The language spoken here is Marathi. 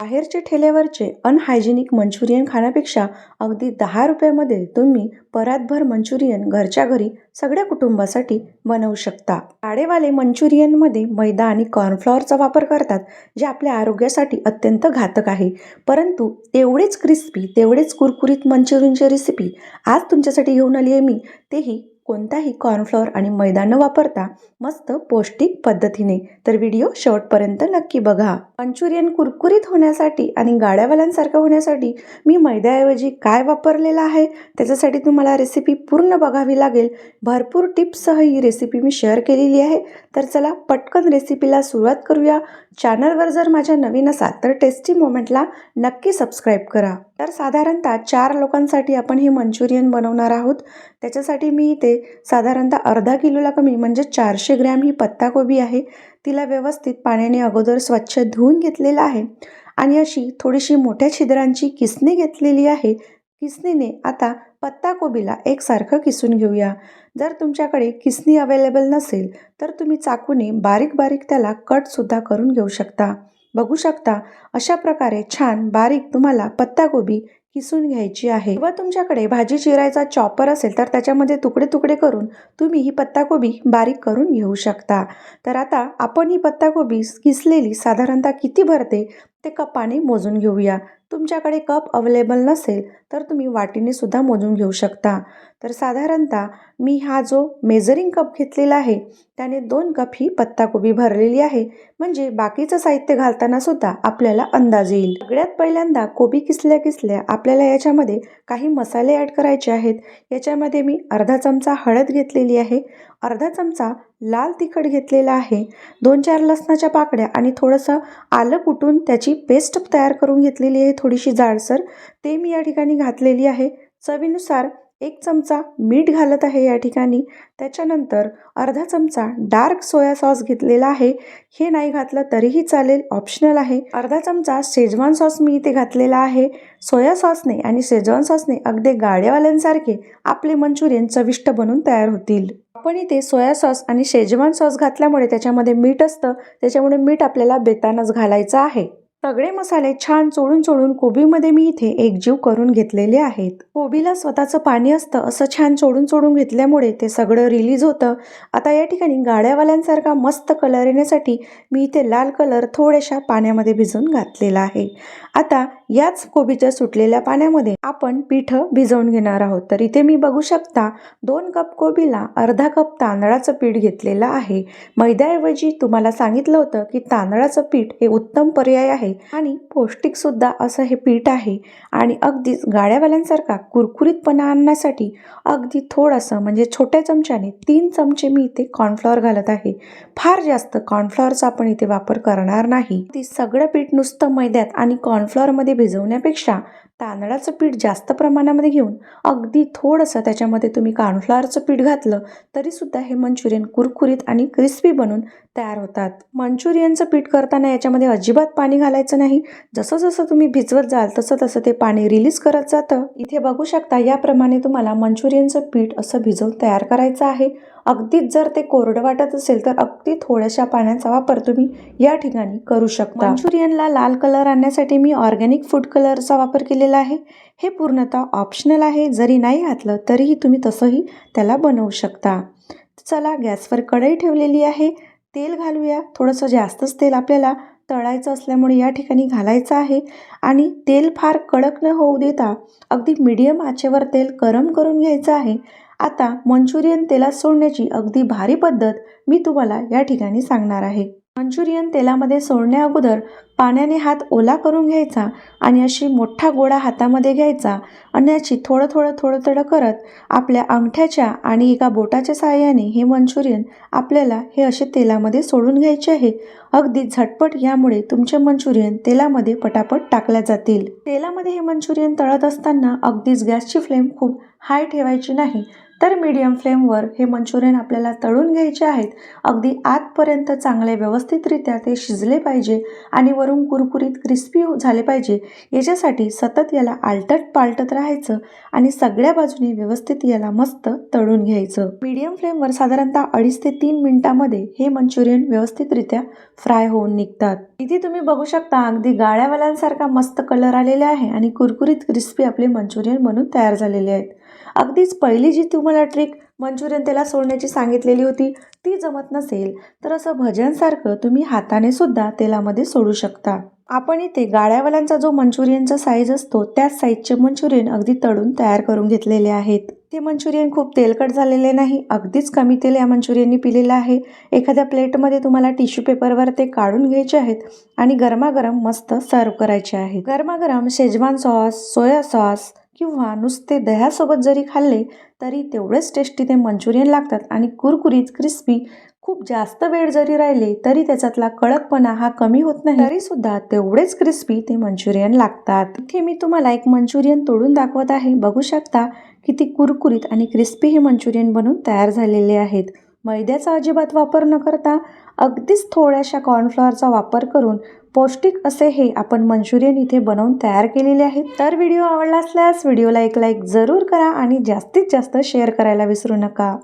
बाहेरचे ठेल्यावरचे अनहायजेनिक मंचुरियन खाण्यापेक्षा अगदी दहा रुपयामध्ये तुम्ही परातभर मंचुरियन घरच्या घरी सगळ्या कुटुंबासाठी बनवू शकता. गाडेवाले मंचुरियनमध्ये मैदा आणि कॉर्नफ्लॉवरचा वापर करतात जे आपल्या आरोग्यासाठी अत्यंत घातक आहे. परंतु तेवढेच क्रिस्पी तेवढेच कुरकुरीत मंचुरियनची रेसिपी आज तुमच्यासाठी घेऊन आली आहे मी तेही कोणताही कॉर्नफ्लॉवर आणि मैदा न वापरता मस्त पौष्टिक पद्धतीने. तर व्हिडिओ शेवटपर्यंत नक्की बघा. मंचुरियन कुरकुरीत होण्यासाठी आणि गाड्यावाल्यांसारखं होण्यासाठी मी मैद्याऐवजी काय वापरलेलं आहे त्याच्यासाठी तुम्हाला रेसिपी पूर्ण बघावी लागेल. भरपूर टिप्ससह ही रेसिपी मी शेअर केलेली आहे. तर चला पटकन रेसिपीला सुरुवात करूया. चॅनलवर जर माझ्या नवीन असाल तर टेस्टी मोमेंटला नक्की सबस्क्राईब करा. तर साधारणतः चार लोकांसाठी आपण हे मंचुरियन बनवणार आहोत. त्याच्यासाठी मी इथे साधारणतः अर्धा किलोला कमी म्हणजे चारशे ग्रॅम ही पत्ताकोबी आहे. तिला व्यवस्थित पाण्याने अगोदर स्वच्छ धुवून घेतलेलं आहे. आणि अशी थोडीशी मोठ्या छिद्रांची किसणी घेतलेली आहे. किसणीने आता पत्ताकोबीला एकसारखं किसून घेऊया. जर तुमच्याकडे किसणी अवेलेबल नसेल तर तुम्ही चाकूने बारीक बारीक त्याला कटसुद्धा करून घेऊ शकता. बघू शकता अशा प्रकारे छान बारीक तुम्हाला पत्ताकोबी किसून घ्यायची आहे. व तुमच्याकडे भाजी चिरायचा चॉपर असेल तर त्याच्यामध्ये तुकडे तुकडे करून तुम्ही ही पत्ताकोबी बारीक करून घेऊ शकता. तर आता आपण ही पत्ताकोबी किसलेली साधारणतः किती भरते? ते कपाने मोजून घेऊया. तुमच्याकडे कप अवेलेबल नसेल तर तुम्ही वाटीने सुद्धा मोजून घेऊ शकता. तर साधारणतः मी हा जो मेजरिंग कप घेतलेला आहे त्याने दोन कप ही पत्ताकोबी भरलेली आहे. म्हणजे बाकीचं साहित्य घालताना सुद्धा आपल्याला अंदाज येईल. सगळ्यात पहिल्यांदा कोबी किसल्या किसल्या आपल्याला याच्यामध्ये काही मसाले ॲड करायचे आहेत. याच्यामध्ये मी अर्धा चमचा हळद घेतलेली आहे. अर्धा चमचा लाल तिखट घेतलेलं आहे. दोन चार लसणाच्या पाकड्या आणि थोडंसं आलं कुटून त्याची पेस्ट तयार करून घेतलेली आहे थोडीशी जाडसर. ते मी या ठिकाणी घातलेली आहे. चवीनुसार एक चमचा मीठ घालत आहे या ठिकाणी. त्याच्यानंतर अर्धा चमचा डार्क सोया सॉस घेतलेला आहे. हे नाही घातलं तरीही चालेल ऑप्शनल आहे. अर्धा चमचा शेजवान सॉस मी इथे घातलेला आहे. सोया सॉसने आणि शेजवान सॉसने अगदी गाड्यावाल्यांसारखे आपले मंचुरियन चविष्ट बनून तयार होतील. आपण इथे सोया सॉस आणि शेजवान सॉस घातल्यामुळे त्याच्यामध्ये मीठ असतं. त्याच्यामुळे मीठ आपल्याला बेतानच घालायचं आहे. सगळे मसाले छान चोळून चोळून कोबीमध्ये मी इथे एकजीव करून घेतलेले आहेत. कोबीला स्वतःचं पाणी असतं असं छान चोळून चोळून घेतल्यामुळे ते सगळं रिलीज होतं. आता या ठिकाणी गाड्यावाल्यांसारखा मस्त कलर येण्यासाठी मी इथे लाल कलर थोड्याशा पाण्यामध्ये भिजवून घातलेला आहे. आता याच कोबीच्या सुटलेल्या पाण्यामध्ये आपण पीठ भिजवून घेणार आहोत. तर इथे मी बघू शकता दोन कप कोबीला अर्धा कप तांदळाचं पीठ घेतलेलं आहे. मैद्याऐवजी तुम्हाला सांगितलं होतं की तांदळाचं पीठ हे उत्तम पर्याय आहे. आणि पौष्टिकसुद्धा असं हे पीठ आहे. आणि अगदीच गाड्यावाल्यांसारखा कुरकुरीतपणा आणण्यासाठी अगदी थोडंसं म्हणजे छोट्या चमच्याने तीन चमचे मी इथे कॉर्नफ्लॉवर घालत आहे. फार जास्त कॉर्नफ्लॉवरचा आपण इथे वापर करणार नाही. ती सगळं पीठ नुसतं मैद्यात आणि कॉर्नफ्लॉवरमध्ये भिजवण्यापेक्षा तांदळाचं पीठ जास्त प्रमाणामध्ये घेऊन अगदी थोडंसं त्याच्यामध्ये तुम्ही कॉर्नफ्लॉवरचं पीठ घातलं तरीसुद्धा हे मंचुरियन कुरकुरीत आणि क्रिस्पी बनून तयार होतात. मंचुरियनचं पीठ करताना याच्यामध्ये अजिबात पाणी घालायचं नाही. जसं जसं तुम्ही भिजवत जाल तसं तसं ते पाणी रिलीज करत जातं. इथे बघू शकता याप्रमाणे तुम्हाला मंचुरियनचं पीठ असं भिजवून तयार करायचं आहे. अगदीच जर ते कोरडं वाटत असेल तर अगदी थोड्याशा पाण्याचा वापर तुम्ही या ठिकाणी करू शकता. मंचुरियनला लाल कलर आणण्यासाठी मी ऑर्गॅनिक फूड कलरचा वापर दिलेलं आहे. हे पूर्णतः ऑप्शनल आहे. जरी नाही घातलं तरीही तुम्ही तसंही त्याला बनवू शकता. चला गॅसवर कढई ठेवलेली आहे. तेल घालूया. थोडंसं जास्तच तेल आपल्याला तळायचं असल्यामुळे या ठिकाणी घालायचं आहे. आणि तेल फार कडक न होऊ देता अगदी मीडियम आचेवर तेल गरम करून घ्यायचं आहे. आता मंचुरियन तेलात सोडण्याची अगदी भारी पद्धत मी तुम्हाला या ठिकाणी सांगणार आहे. मंचुरियन तेलामध्ये सोडण्या अगोदर पाण्याने हात ओला करून घ्यायचा आणि अशी मोठा गोळा हातामध्ये घ्यायचा आणि याची थोडं थोडं थोडं थोडं करत आपल्या अंगठ्याच्या आणि एका बोटाच्या सहाय्याने हे मंचुरियन आपल्याला हे असे तेलामध्ये सोडून घ्यायचे आहे. अगदी झटपट यामुळे तुमचे मंचुरियन तेलामध्ये पटापट टाकल्या जातील. तेलामध्ये हे मंचुरियन तळत असताना अगदीच गॅसची फ्लेम खूप हाय ठेवायची नाही तर मीडियम फ्लेमवर हे मंचुरियन आपल्याला तळून घ्यायचे आहेत. अगदी आतपर्यंत चांगले व्यवस्थितरित्या ते शिजले पाहिजे आणि वरून कुरकुरीत क्रिस्पी झाले पाहिजे. याच्यासाठी सतत याला आलटत पालटत राहायचं आणि सगळ्या बाजूने व्यवस्थित याला मस्त तळून घ्यायचं. मीडियम फ्लेमवर साधारणतः अडीच ते तीन मिनिटांमध्ये हे मंचुरियन व्यवस्थितरित्या फ्राय होऊन निघतात. इथे तुम्ही बघू शकता अगदी गाळ्यावाल्यांसारखा मस्त कलर आलेला आहे आणि कुरकुरीत क्रिस्पी आपले मंचुरियन बनून तयार झालेले आहेत. अगदीच पहिली जी तुम्हाला ट्रिक मंचुरियन त्याला सोडण्याची सांगितलेली होती ती जमत नसेल तर असं भजनसारखं तुम्ही हाताने सुद्धा तेलामध्ये सोडू शकता. आपण इथे गाळ्यावाल्यांचा जो मंचुरियनचा साईज असतो त्याच साईजचे मंचुरियन अगदी तळून तयार करून घेतलेले आहेत. ते मंचुरियन खूप तेलकट झालेले नाही अगदीच कमी तेल या मंचुरियननी पिलेलं आहे. एखाद्या प्लेटमध्ये तुम्हाला टिश्यू पेपरवर ते काढून घ्यायचे आहेत आणि गरमागरम मस्त सर्व करायचे आहेत. गरमागरम शेजवान सॉस सोया सॉस किंवा नुसते दह्यासोबत जरी खाल्ले तरी तेवढेच टेस्टी ते मंचुरियन लागतात आणि कुरकुरीत क्रिस्पी खूप जास्त वेळ जरी राहिले तरी त्याच्यातला कडकपणा हा कमी होत नाही. तरी सुद्धा तेवढेच क्रिस्पी ते मंचुरियन लागतात. इथे मी तुम्हाला एक मंचुरियन तोडून दाखवत आहे. बघू शकता किती कुरकुरीत आणि क्रिस्पी हे मंचुरियन बनून तयार झालेले आहेत. मैद्याचा अजिबात वापर न करता अगदीच थोड्याशा कॉर्नफ्लॉवरचा वापर करून पौष्टिक असे हे आपण मंचुरियन इथे बनवून तयार केलेले आहेत. तर व्हिडिओ आवडला असल्यास व्हिडिओला एक लाईक जरूर करा आणि जास्तीत जास्त शेअर करायला विसरू नका.